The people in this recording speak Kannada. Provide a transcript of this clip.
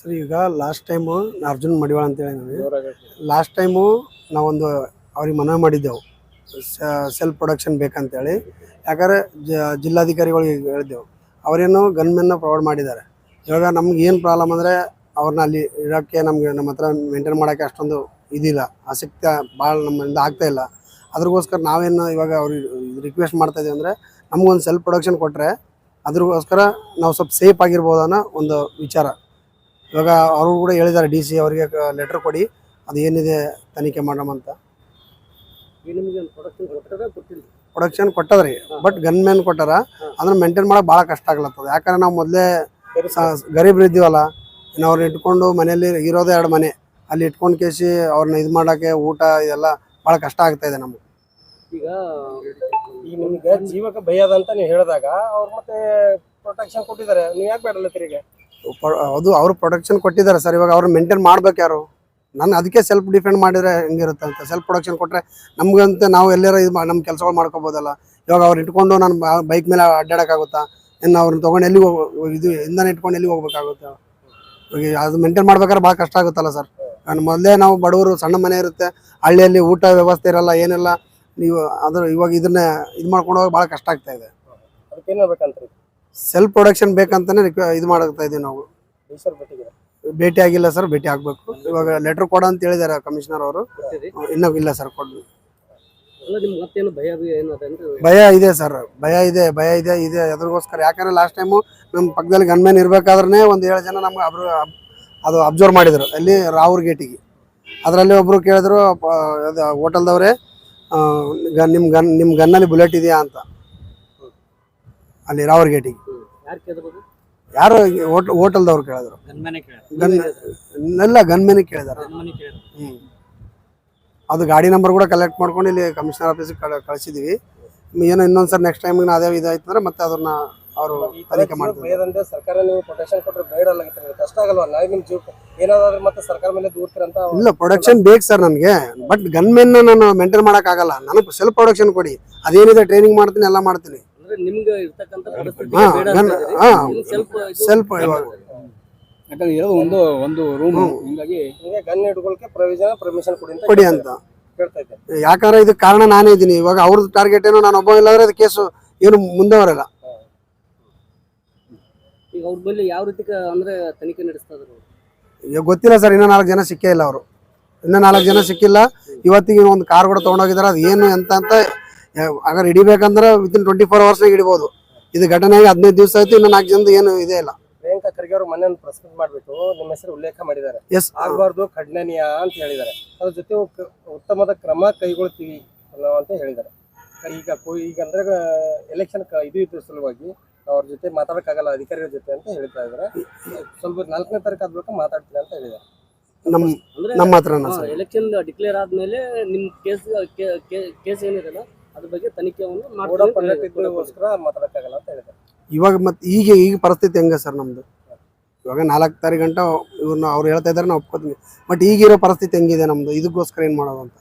ಸರ್, ಈಗ ಲಾಸ್ಟ್ ಟೈಮು ಅರ್ಜುನ್ ಮಡಿವಾಳ ಅಂತೇಳಿ ನಾನು. ಲಾಸ್ಟ್ ಟೈಮು ನಾವೊಂದು ಅವ್ರಿಗೆ ಮನವಿ ಮಾಡಿದ್ದೆವು. ಸೆಲ್ಫ್ ಪ್ರೊಡಕ್ಷನ್ ಬೇಕಂತೇಳಿ ಯಾಕಂದರೆ ಜಿಲ್ಲಾಧಿಕಾರಿಗಳಿಗೆ ಹೇಳಿದ್ದೆವು. ಅವರೇನು ಗನ್ಮೆನ್ನ ಪ್ರೊವೈಡ್ ಮಾಡಿದ್ದಾರೆ. ಇವಾಗ ನಮ್ಗೆ ಏನು ಪ್ರಾಬ್ಲಮ್ ಅಂದರೆ ಅವ್ರನ್ನ ಅಲ್ಲಿ ಇರೋಕ್ಕೆ ನಮಗೆ ನಮ್ಮ ಹತ್ರ ಮೇಂಟೈನ್ ಮಾಡೋಕ್ಕೆ ಅಷ್ಟೊಂದು ಇದಿಲ್ಲ. ಆಸಕ್ತಿ ಭಾಳ ನಮ್ಮಿಂದ ಆಗ್ತಾಯಿಲ್ಲ ಅದ್ರಗೋಸ್ಕರ ನಾವೇನು ಇವಾಗ ಅವ್ರಿಗೆ ರಿಕ್ವೆಸ್ಟ್ ಮಾಡ್ತಾ ಇದೀವಿ ಅಂದರೆ ನಮಗೊಂದು ಸೆಲ್ಫ್ ಪ್ರೊಡಕ್ಷನ್ ಕೊಟ್ಟರೆ ಅದ್ರಗೋಸ್ಕರ ನಾವು ಸ್ವಲ್ಪ ಸೇಫ್ ಆಗಿರ್ಬೋದು ಅನ್ನೋ ಒಂದು ವಿಚಾರ. ಇವಾಗ ಅವರು ಕೂಡ ಹೇಳಿದ್ದಾರೆ ಡಿ ಸಿ ಅವರಿಗೆ ಲೆಟರ್ ಕೊಡಿ ಅದು ಏನಿದೆ ತನಿಖೆ ಮಾಡೋಣ ಅಂತ. ಪ್ರೊಡಕ್ಷನ್ ಕೊಟ್ಟದ್ರಿ ಬಟ್ ಗನ್ ಮ್ಯಾನ್ ಕೊಟ್ಟಾರ ಅದನ್ನ ಮೇಂಟೈನ್ ಮಾಡೋಕೆ ಭಾಳ ಕಷ್ಟ ಆಗ್ಲತ್ತದ. ಯಾಕಂದ್ರೆ ನಾವು ಮೊದಲೇ ಗರೀಬ್ರು ಇದ್ದೀವಲ್ಲ ಇನ್ನು ಅವ್ರನ್ನ ಇಟ್ಕೊಂಡು ಮನೆಯಲ್ಲಿ ಇರೋದೇ ಎರಡು ಮನೆ. ಅಲ್ಲಿ ಇಟ್ಕೊಂಡು ಕೇಸಿ ಅವ್ರನ್ನ ಇದು ಮಾಡೋಕ್ಕೆ ಊಟ ಇದೆಲ್ಲ ಭಾಳ ಕಷ್ಟ ಆಗ್ತಾ ಇದೆ ನಮಗೆ. ಈಗ ಈಗ ನಿಮ್ಗೆ ಜೀವಕ್ಕೆ ಭಯ ಅಂತ ನೀವು ಹೇಳಿದಾಗ ಅವ್ರು ಮತ್ತೆ ಪ್ರೊಟೆಕ್ಷನ್ ಕೊಟ್ಟಿದ್ದಾರೆ. ನೀವು ಯಾಕೆ ಬೇಡಲ್ಲ ಪ- ಅದು ಅವ್ರು ಪ್ರೊಡಕ್ಷನ್ ಕೊಟ್ಟಿದ್ದಾರೆ ಸರ್ ಇವಾಗ ಅವ್ರು ಮೇಂಟೈನ್ ಮಾಡ್ಬೇಕು ಯಾರು? ನಾನು ಅದಕ್ಕೆ ಸೆಲ್ಫ್ ಡಿಫೆಂಡ್ ಮಾಡಿದ್ರೆ ಹೆಂಗಿರುತ್ತೆ ಅಂತ. ಸೆಲ್ಫ್ ಪ್ರೊಡಕ್ಷನ್ ಕೊಟ್ಟರೆ ನಮಗಂತ ನಾವು ಎಲ್ಲರ ಇದು ನಮ್ಮ ಕೆಲಸಗಳು ಮಾಡ್ಕೋಬೋದಲ್ಲ. ಇವಾಗ ಅವ್ರು ಇಟ್ಕೊಂಡು ನಾನು ಬೈಕ್ ಮೇಲೆ ಅಡ್ಡಾಡೋಕ್ಕಾಗುತ್ತಾ? ಇನ್ನು ಅವ್ರನ್ನ ತೊಗೊಂಡು ಎಲ್ಲಿಗೆ ಹೋಗ್ ಇದು ಇಂಧನ ಇಟ್ಕೊಂಡು ಎಲ್ಲಿಗೆ ಹೋಗ್ಬೇಕಾಗುತ್ತೆ? ಅದು ಮೇಂಟೈನ್ ಮಾಡ್ಬೇಕಾದ್ರೆ ಭಾಳ ಕಷ್ಟ ಆಗುತ್ತಲ್ಲ ಸರ್ ನಾನು ಮೊದಲೇ ನಾವು ಬಡವರು, ಸಣ್ಣ ಮನೆ ಇರುತ್ತೆ. ಹಳ್ಳಿಯಲ್ಲಿ ಊಟ ವ್ಯವಸ್ಥೆ ಇರಲ್ಲ, ಏನಿಲ್ಲ. ನೀವು ಅದ್ರ ಇವಾಗ ಇದನ್ನ ಇದು ಮಾಡ್ಕೊಂಡು ಹೋಗಿ ಭಾಳ ಕಷ್ಟ ಆಗ್ತಾ ಇದೆ. ಅದಕ್ಕೆ ಸೆಲ್ಫ್ ಪ್ರೊಡಕ್ಷನ್ ಬೇಕಂತಾನೆ ರಿಕ್ವೆ ಇದು ಮಾಡ್ತಾ ಇದೀವಿ ನಾವು. ಭೇಟಿ ಆಗಿಲ್ಲ ಸರ್ ಭೇಟಿ ಆಗ್ಬೇಕು. ಇವಾಗ ಲೆಟರ್ ಕೊಡ ಅಂತ ಹೇಳಿದಾರೆ ಕಮಿಷನರ್ ಅವರು. ಇನ್ನೂ ಇಲ್ಲ ಸರ್ ಕೊಡ್ಲಿ. ಭಯ ಇದೆ ಸರ್ ಭಯ ಇದೆ ಭಯ ಇದೆ ಇದೆ. ಅದ್ರಗೋಸ್ಕರ ಯಾಕಂದ್ರೆ ಲಾಸ್ಟ್ ಟೈಮು ನಮ್ಮ ಪಕ್ಕದಲ್ಲಿ ಗನ್ಮ್ಯಾನ್ ಇರ್ಬೇಕಾದ್ರೆ ಒಂದು ಏಳು ಜನ ನಮ್ಗೆ ಅಬ್ರು ಅದು ಅಬ್ಸರ್ವ್ ಮಾಡಿದ್ರು. ಅಲ್ಲಿ ರಾವೂರ್ ಗೇಟಿಗೆ ಅದರಲ್ಲಿ ಒಬ್ರು ಕೇಳಿದ್ರು ಹೋಟೆಲ್ದವ್ರೆ ಗನ್ ನಿಮ್ಮ ಗನ್ ನಿಮ್ಮ ಗನ್ನಲ್ಲಿ ಬುಲೆಟ್ ಇದೆಯಾ ಅಂತ. ಅಲ್ಲಿ ರಾವರ್ ಗೇಟಿಗೆ. ಯಾರು ಹೋಟೆಲ್ ಹೋಟೆಲ್ದವ್ರು ಕೇಳಿದ್ರು. ಗನ್ಮನೆ ಗನ್ ಎಲ್ಲ ಗನ್ಮ್ಯಾನಿಗೆ ಕೇಳಿದಾರೆ ಹ್ಞೂ. ಅದು ಗಾಡಿ ನಂಬರ್ ಕೂಡ ಕಲೆಕ್ಟ್ ಮಾಡ್ಕೊಂಡು ಇಲ್ಲಿ ಕಮಿಷನರ್ ಆಫೀಸಿಗೆ ಕಳ ಕಳಿಸಿದ್ವಿ. ಏನೋ ಇನ್ನೊಂದ್ಸರಿ ನೆಕ್ಸ್ಟ್ ಟೈಮ್ ಅದೇ ಇದಾಯ್ತು ಅಂದ್ರೆ ಮತ್ತೆ ಅದನ್ನ ಅವರು ತನಿಖೆ ಮಾಡ್ತಾರೆ ಸರ್ಕಾರ ನೀವು ಪ್ರೊಟೆಕ್ಷನ್ ಕೊಟ್ಟರೆ ಬೇಡ ಅಲ್ಲಾಗಿತ್ತು ಕಷ್ಟ ಆಗಲ್ವಾ? ನಾಳೆ ನಿಮ್ಮ ಜೀವ ಏನಾದ್ರೆ ಮತ್ತೆ ಸರ್ಕಾರ ಮೇಲೆ ದೂರ್ತೀರಂತ ಇಲ್ಲ ಪ್ರೊಡಕ್ಷನ್ ಬೇಕು ಸರ್ ನನಗೆ. ಬಟ್ ಗನ್ಮೆನ್ನ ನಾನು ಮೇಂಟೈನ್ ಮಾಡೋಕ್ಕಾಗಲ್ಲ ನನಗೆ ಸೆಲ್ಫ್ ಪ್ರೊಡಕ್ಷನ್ ಕೊಡಿ. ಅದೇನಿದೆ ಟ್ರೈನಿಂಗ್ ಮಾಡ್ತೀನಿ ಎಲ್ಲ ಮಾಡ್ತೀನಿ. ಅಂದ್ರೆ ನಿಮ್ಗೆ ಇರ್ತಕ್ಕಂಥ ಪರಿಸ್ಥಿತಿ ಹಾ ಬೇಡ ಅಂತ ಹಾ ಸ್ವಲ್ಪ ಸೆಲ್ಫ್ ಇವಾಗ ಯಾಕಂದ್ರೆ ಇರೋದು ಒಂದು ಒಂದು ರೂಮ್ ಹಿಂಗಾಗಿ ನಿಮಗೆ ಗನ್ ಹಿಡ್ಕೊಳಕ್ಕೆ ಪ್ರೊವಿಷನ್ ಪರ್ಮಿಷನ್ ಕೊಡಿ ಅಂತ ಕೊಡಿ ಅಂತ. ಕೇಳ್ತಾ ಇದ್ದೆ ಯಾಕಂದ್ರೆ ಇದಕ್ಕೆ ಕಾರಣ ನಾನೇ ಇದ್ದೀನಿ. ಇವಾಗ ಅವ್ರದ್ದು ಟಾರ್ಗೆಟ್ ಏನೋ ನಾನು ಒಬ್ಬ ಇಲ್ಲಾಂದ್ರೆ ಅದು ಕೇಸು ಏನು ಮುಂದೆ ಬರಲ್ಲ ಈಗ ಅವ್ರ ಮೇಲೆ ಯಾವ ರೀತಿ ಕ- ಅಂದ್ರೆ ತನಿಖೆ ನಡೆಸ್ತಾ ಇದ್ರು ಈಗ ಗೊತ್ತಿಲ್ಲ ಸರ್ ಇನ್ನೂ ನಾಲ್ಕು ಜನ ಸಿಕ್ಕೇ ಇಲ್ಲ ಅವರು. ಇನ್ನೂ ನಾಲ್ಕು ಜನ ಸಿಕ್ಕಿಲ್ಲ. ಇವತ್ತಿಗೆ ಒಂದು ಕಾರ್ ಕೂಡ ತೊಗೊಂಡೋಗಿದ್ದಾರೆ. ಅದು ಏನು ಎಂತ ಅಂತ ಅಗರ್ ಹಿಡಿಬೇಕಂದ್ರೆ ವಿತಿನ್ ಟ್ವೆಂಟಿ ಫೋರ್ ಅವರ್ಸ್ನಾಗ ಹಿಡಿಬೋದು ಇದು ಘಟನೆ ಆಗಿ ಹದಿನೈದು ದಿವಸ ಆಯ್ತು ಇನ್ನು ನಾಲ್ಕು ಜನ ಏನು ಇದೆ ಇಲ್ಲ. ಪ್ರಿಯಾಂಕಾ ಖರ್ಗೆ ಅವರು ಮೊನ್ನೆ ಒಂದು ಪ್ರೆಸ್ ಮೀಟ್ ಮಾಡ್ಬಿಟ್ಟು ನಿಮ್ಮ ಹೆಸರು ಉಲ್ಲೇಖ ಮಾಡಿದ್ದಾರೆ. ಎಸ್ ಆಗಬಾರ್ದು ಖಂಡನೀಯ ಅಂತ ಹೇಳಿದ್ದಾರೆ. ಅದ್ರ ಜೊತೆ ಉತ್ತಮದ ಕ್ರಮ ಕೈಗೊಳ್ತೀವಿ ಅನ್ನೋ ಅಂತ ಹೇಳಿದ್ದಾರೆ. ಈಗ ಈಗ ಅಂದ್ರೆ ಎಲೆಕ್ಷನ್ ಇದು ಇದ್ರ ಸಲುವಾಗಿ ಅವ್ರ ಜೊತೆ ಮಾತಾಡಕ್ಕಾಗಲ್ಲ ಅಧಿಕಾರಿಗಳ ಜೊತೆ ಅಂತ ಹೇಳ್ತಾ ಇದ್ದಾರೆ. ಸ್ವಲ್ಪ ನಾಲ್ಕನೇ ತಾರೀಕು ಆದ್ಬೇಕು ಮಾತಾಡ್ತೀನಿ ಅಂತ ಹೇಳಿದ್ದಾರೆ. ನಮ್ಮ ನಮ್ಮ ಎಲೆಕ್ಷನ್ ಡಿಕ್ಲೇರ್ ಆದ್ಮೇಲೆ ನಿಮ್ ಕೇಸ್ ಕೇಸ್ ಏನಿದೆ ಅದ್ರ ಬಗ್ಗೆ ತನಿಖೆಯನ್ನು ಕೂಡ ಪಲ್ಲಕ್ಕಿಗೋಸ್ಕರ ಮಾತಾಡಕ್ಕಾಗಲ್ಲ ಅಂತ ಹೇಳಿದ್ದಾರೆ. ಇವಾಗ ಮತ್ತೆ ಈಗ ಈಗ ಪರಿಸ್ಥಿತಿ ಹೆಂಗೆ ಸರ್ ನಮ್ಮದು ಇವಾಗ ನಾಲ್ಕು ತಾರೀಕು ಗಂಟೆ ಇವ್ರನ್ನ ಅವ್ರು ಹೇಳ್ತಾ ಇದ್ದಾರೆ ನಾವು ಒಪ್ಕೋತೀನಿ ಬಟ್ ಈಗಿರೋ ಪರಿಸ್ಥಿತಿ ಹೆಂಗಿದೆ ನಮ್ಮದು ಇದಕ್ಕೋಸ್ಕರ ಏನು ಮಾಡೋದು ಅಂತ?